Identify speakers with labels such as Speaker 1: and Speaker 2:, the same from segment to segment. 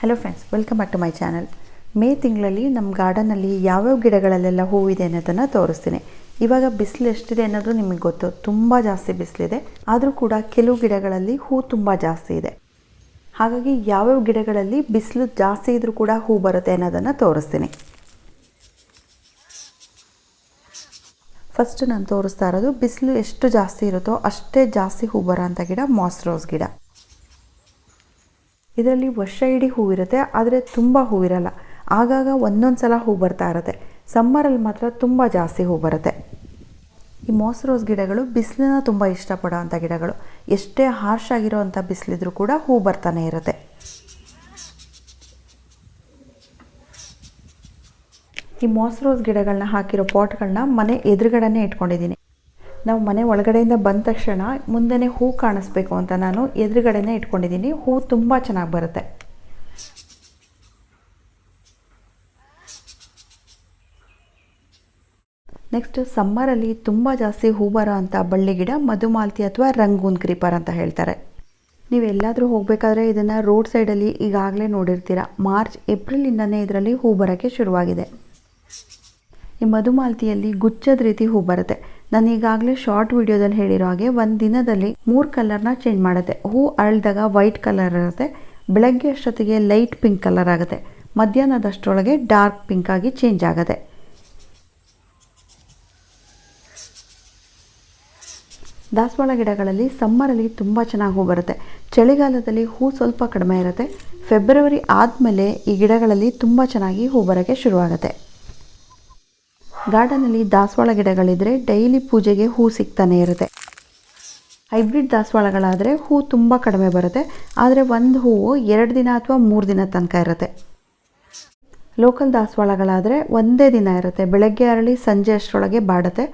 Speaker 1: Hello friends welcome back to my channel May ತಿಂಗಳಲ್ಲಿ ನಮ್ಮ ಗಾರ್ಡನಲ್ಲಿ ಯಾವ್ಯಾವ ಗಿಡಗಳಲ್ಲೆಲ್ಲ ಹೂವಿದೆ ಅನ್ನೋದನ್ನು ತೋರಿಸ್ತೀನಿ. ಇವಾಗ ಬಿಸಿಲು ಎಷ್ಟಿದೆ ಅನ್ನೋದು ನಿಮಗೆ ಗೊತ್ತು. ತುಂಬ ಜಾಸ್ತಿ ಬಿಸಿಲಿದೆ. ಆದರೂ ಕೂಡ ಕೆಲವು ಗಿಡಗಳಲ್ಲಿ ಹೂ ತುಂಬ ಜಾಸ್ತಿ ಇದೆ. ಹಾಗಾಗಿ ಯಾವ್ಯಾವ ಗಿಡಗಳಲ್ಲಿ ಬಿಸಿಲು ಜಾಸ್ತಿ ಇದ್ರೂ ಕೂಡ ಹೂ ಬರುತ್ತೆ ಅನ್ನೋದನ್ನು ತೋರಿಸ್ತೀನಿ. ಫಸ್ಟ್ ನಾನು ತೋರಿಸ್ತಾ ಇರೋದು ಬಿಸಿಲು ಎಷ್ಟು ಜಾಸ್ತಿ ಇರುತ್ತೋ ಅಷ್ಟೇ ಜಾಸ್ತಿ ಹೂ ಬರೋ ಅಂಥ ಗಿಡ ಮಾಸ್ ರೋಸ್ ಗಿಡ. ಇದರಲ್ಲಿ ವರ್ಷ ಇಡೀ ಹೂವಿರುತ್ತೆ ಆದರೆ ತುಂಬ ಹೂವಿರಲ್ಲ ಆಗಾಗ ಒಂದೊಂದು ಸಲ ಹೂ ಬರ್ತಾ ಇರುತ್ತೆ. ಸಮ್ಮರಲ್ಲಿ ಮಾತ್ರ ತುಂಬ ಜಾಸ್ತಿ ಹೂ ಬರುತ್ತೆ. ಈ ಮೋಸ್ ರೋಸ್ ಗಿಡಗಳು ಬಿಸಿಲನ್ನ ತುಂಬ ಇಷ್ಟಪಡೋವಂಥ ಗಿಡಗಳು. ಎಷ್ಟೇ ಹಾರ್ಶ್ ಆಗಿರೋ ಅಂಥ ಬಿಸಿಲಿದ್ರೂ ಕೂಡ ಹೂ ಬರ್ತಾನೆ ಇರುತ್ತೆ. ಈ ಮೋಸ್ ರೋಸ್ ಗಿಡಗಳನ್ನ ಹಾಕಿರೋ ಪಾಟ್ಗಳನ್ನ ಮನೆ ಎದುರುಗಡೆನೇ ಇಟ್ಕೊಂಡಿದ್ದೀನಿ. ನಾವು ಮನೆ ಒಳಗಡೆಯಿಂದ ಬಂದ ತಕ್ಷಣ ಮುಂದೆನೇ ಹೂ ಕಾಣಿಸ್ಬೇಕು ಅಂತ ನಾನು ಎದುರುಗಡೆನೇ ಇಟ್ಕೊಂಡಿದ್ದೀನಿ. ಹೂ ತುಂಬ ಚೆನ್ನಾಗಿ ಬರುತ್ತೆ. ನೆಕ್ಸ್ಟ್ ಸಮ್ಮರಲ್ಲಿ ತುಂಬ ಜಾಸ್ತಿ ಹೂ ಬರೋ ಅಂಥ ಬಳ್ಳಿ ಗಿಡ, ಮಧುಮಾಲ್ತಿ ಅಥವಾ ರಂಗೂನ್ ಕ್ರೀಪರ್ ಅಂತ ಹೇಳ್ತಾರೆ. ನೀವೆಲ್ಲಾದರೂ ಹೋಗಬೇಕಾದ್ರೆ ಇದನ್ನು ರೋಡ್ ಸೈಡಲ್ಲಿ ಈಗಾಗಲೇ ನೋಡಿರ್ತೀರ. ಮಾರ್ಚ್ ಏಪ್ರಿಲಿಂದನೇ ಇದರಲ್ಲಿ ಹೂ ಬರೋಕ್ಕೆ ಶುರುವಾಗಿದೆ. ಈ ಮಧುಮಾಲತಿಯಲ್ಲಿ ಗುಚ್ಚದ ರೀತಿ ಹೂ ಬರುತ್ತೆ. ನಾನು ಈಗಾಗಲೇ ಶಾರ್ಟ್ ವಿಡಿಯೋದಲ್ಲಿ ಹೇಳಿರೋ ಹಾಗೆ ಒಂದು ದಿನದಲ್ಲಿ ಮೂರು ಕಲರ್ನ ಚೇಂಜ್ ಮಾಡುತ್ತೆ. ಹೂ ಅರಳಿದಾಗ ವೈಟ್ ಕಲರ್ ಇರುತ್ತೆ. ಬೆಳಗ್ಗೆ ಅಷ್ಟೊತ್ತಿಗೆ ಲೈಟ್ ಪಿಂಕ್ ಕಲರ್ ಆಗುತ್ತೆ. ಮಧ್ಯಾಹ್ನದಷ್ಟರೊಳಗೆ ಡಾರ್ಕ್ ಪಿಂಕ್ ಆಗಿ ಚೇಂಜ್ ಆಗುತ್ತೆ. ದಾಸವಾಳ ಗಿಡಗಳಲ್ಲಿ ಸಮ್ಮರಲ್ಲಿ ತುಂಬ ಚೆನ್ನಾಗಿ ಹೂ ಬರುತ್ತೆ. ಚಳಿಗಾಲದಲ್ಲಿ ಹೂ ಸ್ವಲ್ಪ ಕಡಿಮೆ ಇರುತ್ತೆ. ಫೆಬ್ರವರಿ ಆದಮೇಲೆ ಈ ಗಿಡಗಳಲ್ಲಿ ತುಂಬ ಚೆನ್ನಾಗಿ ಹೂ ಬರೋಕ್ಕೆ ಶುರುವಾಗುತ್ತೆ. ಗಾರ್ಡನಲ್ಲಿ ದಾಸವಾಳ ಗಿಡಗಳಿದ್ರೆ ಡೈಲಿ ಪೂಜೆಗೆ ಹೂ ಸಿಗ್ತಾನೆ ಇರುತ್ತೆ. ಹೈಬ್ರಿಡ್ ದಾಸವಾಳಗಳಾದರೆ ಹೂ ತುಂಬ ಕಡಿಮೆ ಬರುತ್ತೆ. ಆದರೆ ಒಂದು ಹೂವು ಎರಡು ದಿನ ಅಥವಾ ಮೂರು ದಿನ ತನಕ ಇರುತ್ತೆ. ಲೋಕಲ್ ದಾಸವಾಳಗಳಾದರೆ ಒಂದೇ ದಿನ ಇರುತ್ತೆ. ಬೆಳಗ್ಗೆ ಅರಳಿ ಸಂಜೆ ಅಷ್ಟರೊಳಗೆ ಬಾಡುತ್ತೆ.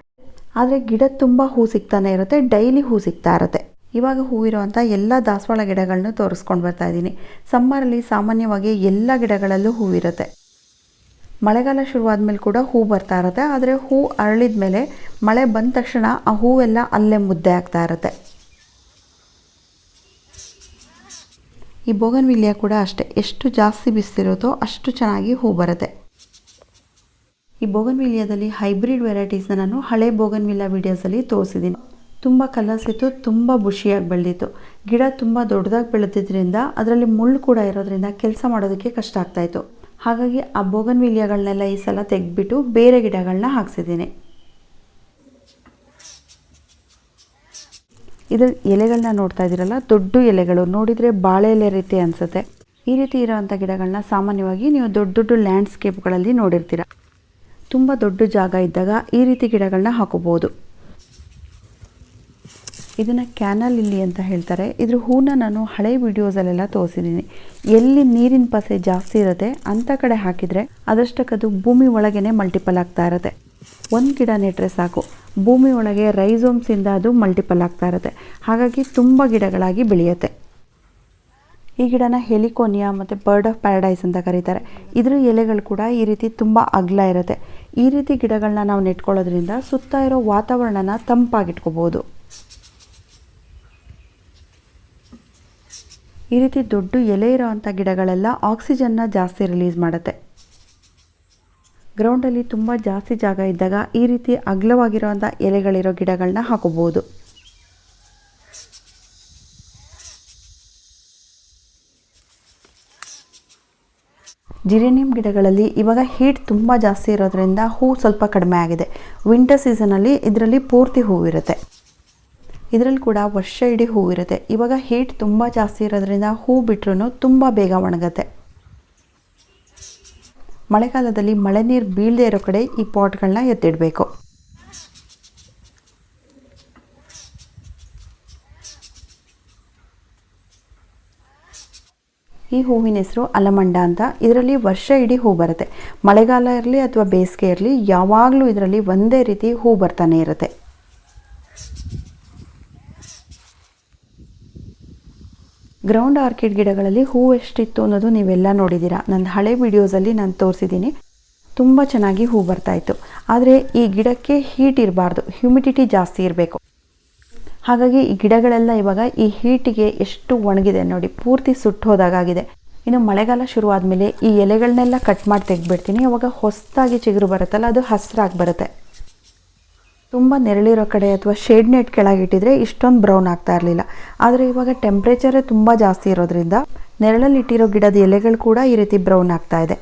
Speaker 1: ಆದರೆ ಗಿಡ ತುಂಬ ಹೂ ಸಿಗ್ತಾನೆ ಇರುತ್ತೆ. ಡೈಲಿ ಹೂ ಸಿಗ್ತಾ ಇರುತ್ತೆ. ಇವಾಗ ಹೂವಿರುವಂಥ ಎಲ್ಲ ದಾಸವಾಳ ಗಿಡಗಳನ್ನೂ ತೋರಿಸ್ಕೊಂಡು ಬರ್ತಾ ಇದ್ದೀನಿ. ಸಮ್ಮರಲ್ಲಿ ಸಾಮಾನ್ಯವಾಗಿ ಎಲ್ಲ ಗಿಡಗಳಲ್ಲೂ ಹೂವಿರುತ್ತೆ ಮಳೆಗಾಲ ಶುರುವಾದ ಮೇಲೆ ಕೂಡ ಹೂ ಬರ್ತಾ ಇರುತ್ತೆ, ಆದರೆ ಹೂ ಅರಳಿದ ಮೇಲೆ ಮಳೆ ಬಂದ ತಕ್ಷಣ ಆ ಹೂವೆಲ್ಲ ಅಲ್ಲೇ ಮುದ್ದೆ ಆಗ್ತಾ ಇರುತ್ತೆ. ಈ ಬೋಗನ್ವಿಲಿಯ ಕೂಡ ಅಷ್ಟೇ, ಎಷ್ಟು ಜಾಸ್ತಿ ಬಿಸಿರುತ್ತೋ ಅಷ್ಟು ಚೆನ್ನಾಗಿ ಹೂ ಬರುತ್ತೆ. ಈ ಬೋಗನ್ವಿಲಿಯಾದಲ್ಲಿ ಹೈಬ್ರಿಡ್ ವೆರೈಟೀಸ್ನ ನಾನು ಹಳೆ ಬೋಗನ್ವಿಲ್ಲಾ ವೀಡಿಯೋಸಲ್ಲಿ ತೋರಿಸಿದ್ದೀನಿ ತುಂಬ ಕಲರ್ಸ್ ಇತ್ತು, ತುಂಬ ಬುಷಿಯಾಗಿ ಬೆಳೆದಿತ್ತು. ಗಿಡ ತುಂಬ ದೊಡ್ಡದಾಗಿ ಬೆಳೆದಿದ್ದರಿಂದ ಅದರಲ್ಲಿ ಮುಳ್ಳು ಕೂಡ ಇರೋದ್ರಿಂದ ಕೆಲಸ ಮಾಡೋದಕ್ಕೆ ಕಷ್ಟ ಆಗ್ತಾಯಿತ್ತು ಹಾಗಾಗಿ ಆ ಬೋಗನ್ವಿಲಿಯಾಗಳನ್ನೆಲ್ಲ ಈ ಸಲ ತೆಗೆದ್ಬಿಟ್ಟು ಬೇರೆ ಗಿಡಗಳನ್ನ ಹಾಕ್ಸಿದ್ದೀನಿ. ಇದರ ಎಲೆಗಳನ್ನ ನೋಡ್ತಾ ಇದ್ದೀರಲ್ಲ, ದೊಡ್ಡ ಎಲೆಗಳು. ನೋಡಿದರೆ ಬಾಳೆ ಎಲೆ ರೀತಿ ಅನಿಸುತ್ತೆ. ಈ ರೀತಿ ಇರೋವಂಥ ಗಿಡಗಳನ್ನ ಸಾಮಾನ್ಯವಾಗಿ ನೀವು ದೊಡ್ಡ ದೊಡ್ಡ ಲ್ಯಾಂಡ್ಸ್ಕೇಪ್ಗಳಲ್ಲಿ ನೋಡಿರ್ತೀರ. ತುಂಬ ದೊಡ್ಡ ಜಾಗ ಇದ್ದಾಗ ಈ ರೀತಿ ಗಿಡಗಳನ್ನ ಹಾಕೋಬೋದು. ಇದನ್ನು ಕ್ಯಾನಲ್ ಇಲ್ಲಿ ಅಂತ ಹೇಳ್ತಾರೆ. ಇದ್ರ ಹೂನ ನಾನು ಹಳೆ ವಿಡಿಯೋಸಲ್ಲೆಲ್ಲ ತೋರಿಸಿದ್ದೀನಿ ಎಲ್ಲಿ ನೀರಿನ ಪಸೆ ಜಾಸ್ತಿ ಇರುತ್ತೆ ಅಂಥ ಕಡೆ ಹಾಕಿದರೆ ಅದಷ್ಟಕ್ಕದು ಭೂಮಿ ಒಳಗೇ ಮಲ್ಟಿಪಲ್ ಆಗ್ತಾ ಇರುತ್ತೆ. ಒಂದು ಗಿಡ ನೆಟ್ಟರೆ ಸಾಕು. ಭೂಮಿ ಒಳಗೆ ರೈಸೋಮ್ಸಿಂದ ಅದು ಮಲ್ಟಿಪಲ್ ಆಗ್ತಾ ಇರುತ್ತೆ. ಹಾಗಾಗಿ ತುಂಬ ಗಿಡಗಳಾಗಿ ಬೆಳೆಯುತ್ತೆ. ಈ ಗಿಡನ ಹೆಲಿಕೋನಿಯಾ ಮತ್ತು ಬರ್ಡ್ ಆಫ್ ಪ್ಯಾರಡೈಸ್ ಅಂತ ಕರೀತಾರೆ. ಇದ್ರ ಎಲೆಗಳು ಕೂಡ ಈ ರೀತಿ ತುಂಬ ಅಗಲ ಇರುತ್ತೆ. ಈ ರೀತಿ ಗಿಡಗಳನ್ನ ನಾವು ನೆಟ್ಕೊಳ್ಳೋದ್ರಿಂದ ಸುತ್ತ ಇರೋ ವಾತಾವರಣನ ತಂಪಾಗಿಟ್ಕೋಬೋದು. ಈ ರೀತಿ ದೊಡ್ಡ ಎಲೆ ಇರೋವಂಥ ಗಿಡಗಳೆಲ್ಲ ಆಕ್ಸಿಜನ್ನ ಜಾಸ್ತಿ ರಿಲೀಸ್ ಮಾಡುತ್ತೆ. ಗ್ರೌಂಡಲ್ಲಿ ತುಂಬ ಜಾಸ್ತಿ ಜಾಗ ಇದ್ದಾಗ ಈ ರೀತಿ ಅಗ್ಲವಾಗಿರೋವಂಥ ಎಲೆಗಳಿರೋ ಗಿಡಗಳನ್ನ ಹಾಕೋಬೋದು ಜಿರೇನಿಯಂ ಗಿಡಗಳಲ್ಲಿ ಇವಾಗ ಹೀಟ್ ತುಂಬ ಜಾಸ್ತಿ ಇರೋದ್ರಿಂದ ಹೂ ಸ್ವಲ್ಪ ಕಡಿಮೆ ಆಗಿದೆ. ವಿಂಟರ್ ಸೀಸನಲ್ಲಿ ಇದರಲ್ಲಿ ಪೂರ್ತಿ ಹೂವಿರುತ್ತೆ ಇದರಲ್ಲಿ ಕೂಡ ವರ್ಷ ಇಡೀ ಹೂವಿರುತ್ತೆ ಇವಾಗ ಹೀಟ್ ತುಂಬ ಜಾಸ್ತಿ ಇರೋದ್ರಿಂದ ಹೂ ಬಿಟ್ರೂ ತುಂಬ ಬೇಗ ಒಣಗುತ್ತೆ. ಮಳೆಗಾಲದಲ್ಲಿ ಮಳೆ ನೀರು ಬೀಳದೇ ಇರೋ ಕಡೆ ಈ ಪಾಟ್ಗಳನ್ನ ಎತ್ತಿಡಬೇಕು. ಈ ಹೂವಿನ ಹೆಸರು ಅಲಮಂಡ ಅಂತ. ಇದರಲ್ಲಿ ವರ್ಷ ಇಡೀ ಹೂ ಬರುತ್ತೆ. ಮಳೆಗಾಲ ಇರಲಿ ಅಥವಾ ಬೇಸಿಗೆ ಇರಲಿ, ಯಾವಾಗಲೂ ಇದರಲ್ಲಿ ಒಂದೇ ರೀತಿ ಹೂ ಬರ್ತಾನೆ ಇರುತ್ತೆ. ಗ್ರೌಂಡ್ ಆರ್ಕಿಡ್ ಗಿಡಗಳಲ್ಲಿ ಹೂ ಎಷ್ಟಿತ್ತು ಅನ್ನೋದು ನೀವೆಲ್ಲ ನೋಡಿದ್ದೀರಾ. ನನ್ನ ಹಳೆ ವಿಡಿಯೋಸಲ್ಲಿ ನಾನು ತೋರಿಸಿದ್ದೀನಿ. ತುಂಬ ಚೆನ್ನಾಗಿ ಹೂ ಬರ್ತಾಯಿತ್ತು ಆದರೆ ಈ ಗಿಡಕ್ಕೆ ಹೀಟ್ ಇರಬಾರ್ದು. ಹ್ಯುಮಿಡಿಟಿ ಜಾಸ್ತಿ ಇರಬೇಕು. ಹಾಗಾಗಿ ಈ ಗಿಡಗಳೆಲ್ಲ ಇವಾಗ ಈ ಹೀಟಿಗೆ ಎಷ್ಟು ಒಣಗಿದೆ ನೋಡಿ. ಪೂರ್ತಿ ಸುಟ್ಟು ಹೋದಾಗಿದೆ ಇನ್ನು ಮಳೆಗಾಲ ಶುರುವಾದ ಮೇಲೆ ಈ ಎಲೆಗಳನ್ನೆಲ್ಲ ಕಟ್ ಮಾಡಿ ತೆಗೆದ್ಬಿಡ್ತೀನಿ. ಅವಾಗ ಹೊಸದಾಗಿ ಚಿಗುರು ಬರುತ್ತಲ್ಲ, ಅದು ಹಸಿರಾಗಿ ಬರುತ್ತೆ. ತುಂಬ ನೆರಳಿರೋ ಕಡೆ ಅಥವಾ ಶೇಡ್ ನೆಟ್ ಕೆಳಗಿಟ್ಟಿದ್ರೆ ಇಷ್ಟೊಂದು ಬ್ರೌನ್ ಆಗ್ತಾ ಇರಲಿಲ್ಲ. ಆದರೆ ಇವಾಗ ಟೆಂಪ್ರೇಚರೇ ತುಂಬ ಜಾಸ್ತಿ ಇರೋದ್ರಿಂದ ನೆರಳಲ್ಲಿ ಇಟ್ಟಿರೋ ಗಿಡದ ಎಲೆಗಳು ಕೂಡ ಈ ರೀತಿ ಬ್ರೌನ್ ಆಗ್ತಾ ಇದೆ.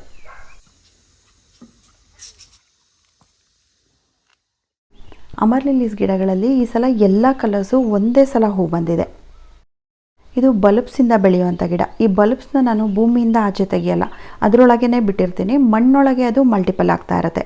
Speaker 1: ಅಮರ್ ಲಿಲ್ಲೀಸ್ ಗಿಡಗಳಲ್ಲಿ ಈ ಸಲ ಎಲ್ಲ ಕಲರ್ಸು ಒಂದೇ ಸಲ ಹೂ ಬಂದಿದೆ. ಇದು ಬಲ್ಬ್ಸಿಂದ ಬೆಳೆಯುವಂಥ ಗಿಡ. ಈ ಬಲ್ಬ್ಸ್ನ ನಾನು ಭೂಮಿಯಿಂದ ಆಚೆ ತೆಗೆಯಲ್ಲ. ಅದರೊಳಗೇ ಬಿಟ್ಟಿರ್ತೀನಿ. ಮಣ್ಣೊಳಗೆ ಅದು ಮಲ್ಟಿಪಲ್ ಆಗ್ತಾ ಇರುತ್ತೆ.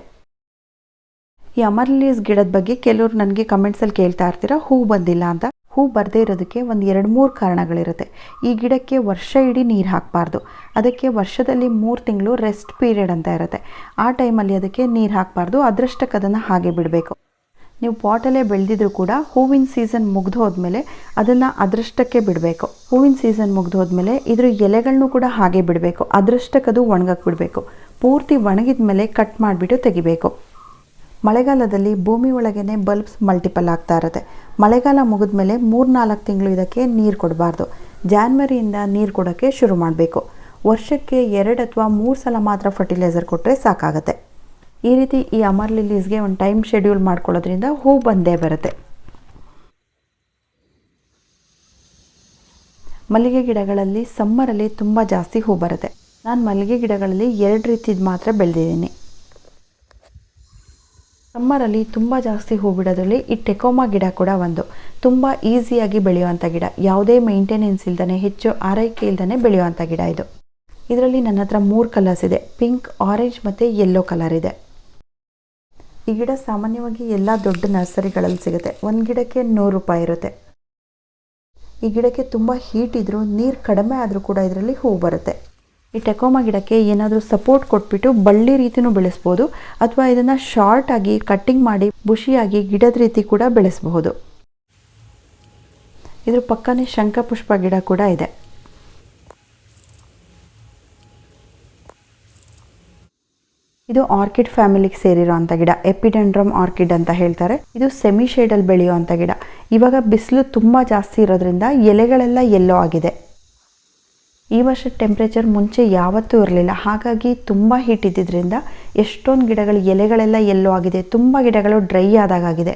Speaker 1: ಈ ಅಮರ್ಲೀಸ್ ಗಿಡದ ಬಗ್ಗೆ ಕೆಲವರು ನನಗೆ ಕಮೆಂಟ್ಸಲ್ಲಿ ಕೇಳ್ತಾ ಇರ್ತೀರಾ, ಹೂ ಬಂದಿಲ್ಲ ಅಂತ. ಹೂ ಬರದೇ ಇರೋದಕ್ಕೆ ಒಂದು ಎರಡು ಮೂರು ಕಾರಣಗಳಿರುತ್ತೆ. ಈ ಗಿಡಕ್ಕೆ ವರ್ಷ ಇಡೀ ನೀರು ಹಾಕಬಾರ್ದು. ಅದಕ್ಕೆ ವರ್ಷದಲ್ಲಿ ಮೂರು ತಿಂಗಳು ರೆಸ್ಟ್ ಪೀರಿಯಡ್ ಅಂತ ಇರುತ್ತೆ. ಆ ಟೈಮಲ್ಲಿ ಅದಕ್ಕೆ ನೀರು ಹಾಕಬಾರ್ದು. ಅದೃಷ್ಟಕ್ಕೆ ಅದನ್ನು ಹಾಗೆ ಬಿಡಬೇಕು. ನೀವು ಪಾಟಲ್ಲೇ ಬೆಳೆದಿದ್ರು ಕೂಡ ಹೂವಿನ ಸೀಸನ್ ಮುಗ್ದು ಹೋದ್ಮೇಲೆ ಅದನ್ನು ಅದೃಷ್ಟಕ್ಕೆ ಬಿಡಬೇಕು. ಹೂವಿನ ಸೀಸನ್ ಮುಗ್ದು ಹೋದ್ಮೇಲೆ ಇದ್ರ ಎಲೆಗಳನ್ನೂ ಕೂಡ ಹಾಗೆ ಬಿಡಬೇಕು. ಅದೃಷ್ಟಕ್ಕದು ಅದು ಒಣಗಕ್ಕೆ ಬಿಡಬೇಕು. ಪೂರ್ತಿ ಒಣಗಿದ ಮೇಲೆ ಕಟ್ ಮಾಡಿಬಿಟ್ಟು ತೆಗಿಬೇಕು. ಮಳೆಗಾಲದಲ್ಲಿ ಭೂಮಿ ಒಳಗೇ ಬಲ್ಬ್ಸ್ ಮಲ್ಟಿಪಲ್ ಆಗ್ತಾ ಇರುತ್ತೆ. ಮಳೆಗಾಲ ಮುಗಿದ ಮೇಲೆ ಮೂರು ನಾಲ್ಕು ತಿಂಗಳು ಇದಕ್ಕೆ ನೀರು ಕೊಡಬಾರ್ದು. ಜಾನ್ವರಿಯಿಂದ ನೀರು ಕೊಡೋಕ್ಕೆ ಶುರು ಮಾಡಬೇಕು. ವರ್ಷಕ್ಕೆ ಎರಡು ಅಥವಾ ಮೂರು ಸಲ ಮಾತ್ರ ಫರ್ಟಿಲೈಸರ್ ಕೊಟ್ಟರೆ ಸಾಕಾಗುತ್ತೆ. ಈ ರೀತಿ ಈ ಅಮರ್ ಲಿಲ್ಲೀಸ್ಗೆ ಒಂದು ಟೈಮ್ ಶೆಡ್ಯೂಲ್ ಮಾಡ್ಕೊಳ್ಳೋದ್ರಿಂದ ಹೂ ಬಂದೇ ಬರುತ್ತೆ. ಮಲ್ಲಿಗೆ ಗಿಡಗಳಲ್ಲಿ ಸಮ್ಮರಲ್ಲಿ ತುಂಬ ಜಾಸ್ತಿ ಹೂ ಬರುತ್ತೆ. ನಾನು ಮಲ್ಲಿಗೆ ಗಿಡಗಳಲ್ಲಿ ಎರಡು ರೀತಿದು ಮಾತ್ರ ಬೆಳೆದಿದ್ದೀನಿ. ಸಮ್ಮರಲ್ಲಿ ತುಂಬ ಜಾಸ್ತಿ ಹೂ ಬಿಡೋದ್ರಲ್ಲಿ ಈ ಟೆಕೋಮಾ ಗಿಡ ಕೂಡ ಒಂದು. ತುಂಬ ಈಸಿಯಾಗಿ ಬೆಳೆಯುವಂಥ ಗಿಡ. ಯಾವುದೇ ಮೇಂಟೆನೆನ್ಸ್ ಇಲ್ದೇ ಹೆಚ್ಚು ಆರೈಕೆ ಇಲ್ದೇ ಬೆಳೆಯುವಂಥ ಗಿಡ ಇದು. ಇದರಲ್ಲಿ ನನ್ನ ಹತ್ರ ಮೂರು ಕಲರ್ಸ್ ಇದೆ. ಪಿಂಕ್ ಆರೆಂಜ್ ಮತ್ತು ಯೆಲ್ಲೋ ಕಲರ್ ಇದೆ. ಈ ಗಿಡ ಸಾಮಾನ್ಯವಾಗಿ ಎಲ್ಲ ದೊಡ್ಡ ನರ್ಸರಿಗಳಲ್ಲಿ ಸಿಗುತ್ತೆ. ಒಂದು ಗಿಡಕ್ಕೆ ನೂರು ರೂಪಾಯಿ ಇರುತ್ತೆ. ಈ ಗಿಡಕ್ಕೆ ತುಂಬ ಹೀಟ್ ಇದ್ದರೂ ನೀರು ಕಡಿಮೆ ಆದರೂ ಕೂಡ ಇದರಲ್ಲಿ ಹೂ ಬರುತ್ತೆ. ಈ ಟೆಕೋಮಾ ಗಿಡಕ್ಕೆ ಏನಾದರೂ ಸಪೋರ್ಟ್ ಕೊಟ್ಬಿಟ್ಟು ಬಳ್ಳಿ ರೀತಿನೂ ಬೆಳೆಸ್ಬೋದು ಅಥವಾ ಇದನ್ನು ಶಾರ್ಟ್ ಆಗಿ ಕಟ್ಟಿಂಗ್ ಮಾಡಿ ಬುಷಿಯಾಗಿ ಗಿಡದ ರೀತಿ ಕೂಡ ಬೆಳೆಸಬಹುದು. ಇದ್ರ ಪಕ್ಕನೇ ಶಂಖಪುಷ್ಪ ಗಿಡ ಕೂಡ ಇದೆ. ಇದು ಆರ್ಕಿಡ್ ಫ್ಯಾಮಿಲಿಗೆ ಸೇರಿರುವಂಥ ಗಿಡ ಎಪಿಡೆಂಡ್ರಮ್ ಆರ್ಕಿಡ್ ಅಂತ ಹೇಳ್ತಾರೆ. ಇದು ಸೆಮಿ ಶೇಡಲ್ಲಿ ಬೆಳೆಯುವಂಥ ಗಿಡ. ಇವಾಗ ಬಿಸಿಲು ತುಂಬ ಜಾಸ್ತಿ ಇರೋದ್ರಿಂದ ಎಲೆಗಳೆಲ್ಲ ಎಲ್ಲೋ ಆಗಿದೆ. ಈ ವರ್ಷ ಟೆಂಪ್ರೇಚರ್ ಮುಂಚೆ ಯಾವತ್ತೂ ಇರಲಿಲ್ಲ. ಹಾಗಾಗಿ ತುಂಬ ಹೀಟ್ ಇದ್ದಿದ್ದರಿಂದ ಎಷ್ಟೊಂದು ಗಿಡಗಳು, ಎಲೆಗಳೆಲ್ಲ ಎಲ್ಲೋ ಆಗಿದೆ. ತುಂಬ ಗಿಡಗಳು ಡ್ರೈ ಆದಾಗಿದೆ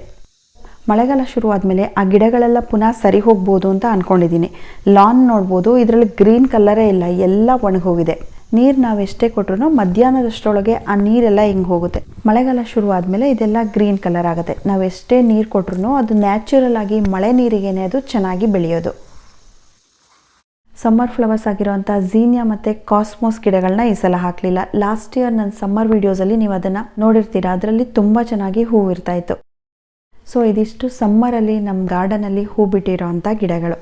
Speaker 1: ಮಳೆಗಾಲ ಶುರುವಾದ ಮೇಲೆ ಆ ಗಿಡಗಳೆಲ್ಲ ಪುನಃ ಸರಿ ಹೋಗ್ಬೋದು ಅಂತ ಅಂದ್ಕೊಂಡಿದ್ದೀನಿ ಲಾನ್ ನೋಡ್ಬೋದು. ಇದರಲ್ಲಿ ಗ್ರೀನ್ ಕಲರೇ ಇಲ್ಲ. ಎಲ್ಲ ಒಣಗೋಗಿದೆ. ನೀರು ನಾವು ಎಷ್ಟೇ ಕೊಟ್ರು ಮಧ್ಯಾಹ್ನದಷ್ಟರೊಳಗೆ ಆ ನೀರೆಲ್ಲ ಹಿಂಗೆ ಹೋಗುತ್ತೆ. ಮಳೆಗಾಲ ಶುರುವಾದ ಮೇಲೆ ಇದೆಲ್ಲ ಗ್ರೀನ್ ಕಲರ್ ಆಗುತ್ತೆ. ನಾವು ಎಷ್ಟೇ ನೀರು ಕೊಟ್ರು ಅದು ನ್ಯಾಚುರಲ್ ಆಗಿ ಮಳೆ ನೀರಿಗೇನೆ ಅದು ಚೆನ್ನಾಗಿ ಬೆಳೆಯೋದು. ಸಮ್ಮರ್ ಫ್ಲವರ್ಸ್ ಆಗಿರೋವಂಥ ಝೀನಿಯಾ ಮತ್ತು ಕಾಸ್ಮೋಸ್ ಗಿಡಗಳನ್ನ ಈ ಸಲ ಹಾಕಲಿಲ್ಲ. ಲಾಸ್ಟ್ ಇಯರ್ ನನ್ನ ಸಮ್ಮರ್ ವೀಡಿಯೋಸಲ್ಲಿ ನೀವು ಅದನ್ನು ನೋಡಿರ್ತೀರಾ? ಅದರಲ್ಲಿ ತುಂಬ ಚೆನ್ನಾಗಿ ಹೂ ಇರ್ತಾ ಇತ್ತು ಸೊ ಇದಿಷ್ಟು ಸಮ್ಮರಲ್ಲಿ ನಮ್ಮ ಗಾರ್ಡನಲ್ಲಿ ಹೂ ಬಿಟ್ಟಿರೋವಂಥ ಗಿಡಗಳು.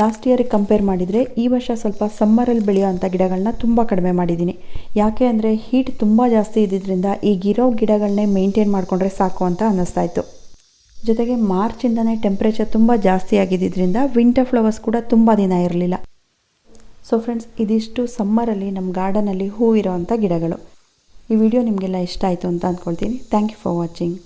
Speaker 1: ಲಾಸ್ಟ್ ಇಯರಿಗೆ ಕಂಪೇರ್ ಮಾಡಿದರೆ ಈ ವರ್ಷ ಸ್ವಲ್ಪ ಸಮ್ಮರಲ್ಲಿ ಬೆಳೆಯೋವಂಥ ಗಿಡಗಳನ್ನ ತುಂಬ ಕಡಿಮೆ ಮಾಡಿದ್ದೀನಿ. ಯಾಕೆ ಅಂದರೆ ಹೀಟ್ ತುಂಬ ಜಾಸ್ತಿ ಇದ್ದಿದ್ದರಿಂದ ಈಗಿರೋ ಗಿಡಗಳನ್ನೇ ಮೇಂಟೈನ್ ಮಾಡಿಕೊಂಡ್ರೆ ಸಾಕು ಅಂತ ಅನ್ನಿಸ್ತಾ ಇತ್ತು ಜೊತೆಗೆ ಮಾರ್ಚಿಂದನೇ ಟೆಂಪ್ರೇಚರ್ ತುಂಬ ಜಾಸ್ತಿ ಆಗಿದ್ದರಿಂದ ವಿಂಟರ್ ಫ್ಲವರ್ಸ್ ಕೂಡ ತುಂಬ ದಿನ ಇರಲಿಲ್ಲ. ಸೊ ಫ್ರೆಂಡ್ಸ್ ಇದಿಷ್ಟು ಸಮ್ಮರಲ್ಲಿ ನಮ್ಮ ಗಾರ್ಡನಲ್ಲಿ ಹೂ ಇರೋವಂಥ ಗಿಡಗಳು. ಈ ವಿಡಿಯೋ ನಿಮಗೆಲ್ಲ ಇಷ್ಟ ಆಯಿತು ಅಂತ ಅಂದ್ಕೊಳ್ತೀನಿ ಥ್ಯಾಂಕ್ ಯು ಫಾರ್ ವಾಚಿಂಗ್